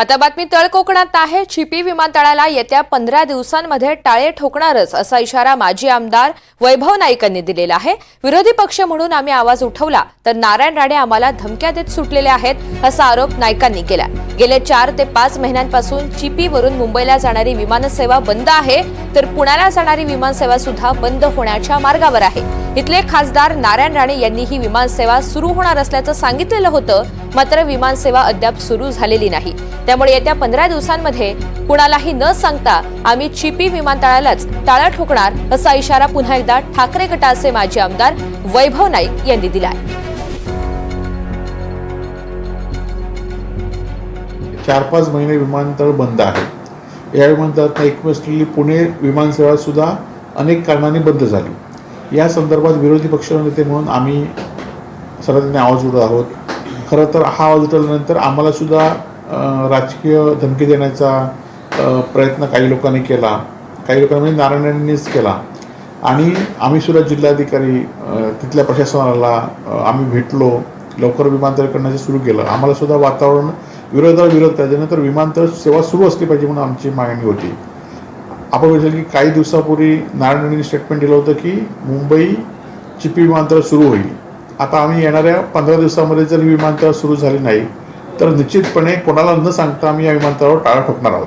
आता बातमी तळ कोकणात आहे. चिपी विमानतळाला येत्या पंधरा दिवसांमध्ये टाळे ठोकणारच असा इशारा माजी आमदार वैभव नाईकांनी दिलेला आहे. विरोधी पक्ष म्हणून आम्ही आवाज उठवला तर नारायण राणे आम्हाला धमक्या देत सुटलेले आहेत असा आरोप नाईकांनी केला. गेले चार ते पाच महिन्यांपासून चिपीवरून मुंबईला जाणारी विमानसेवा बंद आहे तर पुण्याला जाणारी विमानसेवा सुद्धा बंद होण्याच्या मार्गावर आहे. इथले खासदार नारायण राणे यांनी ही विमानसेवा सुरू होणार असल्याचं सांगितलेलं होतं मात्र विमानसेवा अद्याप सुरू झालेली नाही. त्यामुळे येत्या पंधरा दिवसांमध्ये कुणालाही न सांगता आम्ही चिपी विमानतळालाच टाळा ठोकणार असा इशारा पुन्हा एकदा ठाकरे गटाचे माजी आमदार वैभव नाईक यांनी दिला आहे चार पाच महिने विमानतळ बंद आहे. या विमानतळात एकमेव असलेली पुणे विमानसेवा सुद्धा अनेक कारणांनी बंद झाली. या संदर्भात विरोधी पक्ष नेते म्हणून आम्ही सर्वांनी आवाज उडत आहोत. खरं तर हा आवाज उठवल्यानंतर आम्हालासुद्धा राजकीय धमकी देण्याचा प्रयत्न काही लोकांनी केला. काही लोकांनी म्हणजे नारायणांनीच केला. आणि आम्ही सुद्धा जिल्हाधिकारी तिथल्या प्रशासनाला आम्ही भेटलो. लवकर विमानतळ करण्याचं सुरू केलं. आम्हालासुद्धा वातावरण विरोधाला विरोध करायचं. नंतर विमानतळ सेवा सुरू असली पाहिजे म्हणून आमची मागणी होती. आपण बघितलं की काही दिवसापूर्वी नारायण राणेंनी स्टेटमेंट दिलं होतं की मुंबई चिपी विमानतळ सुरू होईल. आता आम्ही येणाऱ्या पंधरा दिवसामध्ये जर ही विमानतळ सुरू झाली नाही तर निश्चितपणे कोणाला न सांगता आम्ही या विमानतळावर टाळा ठोकणार आहोत.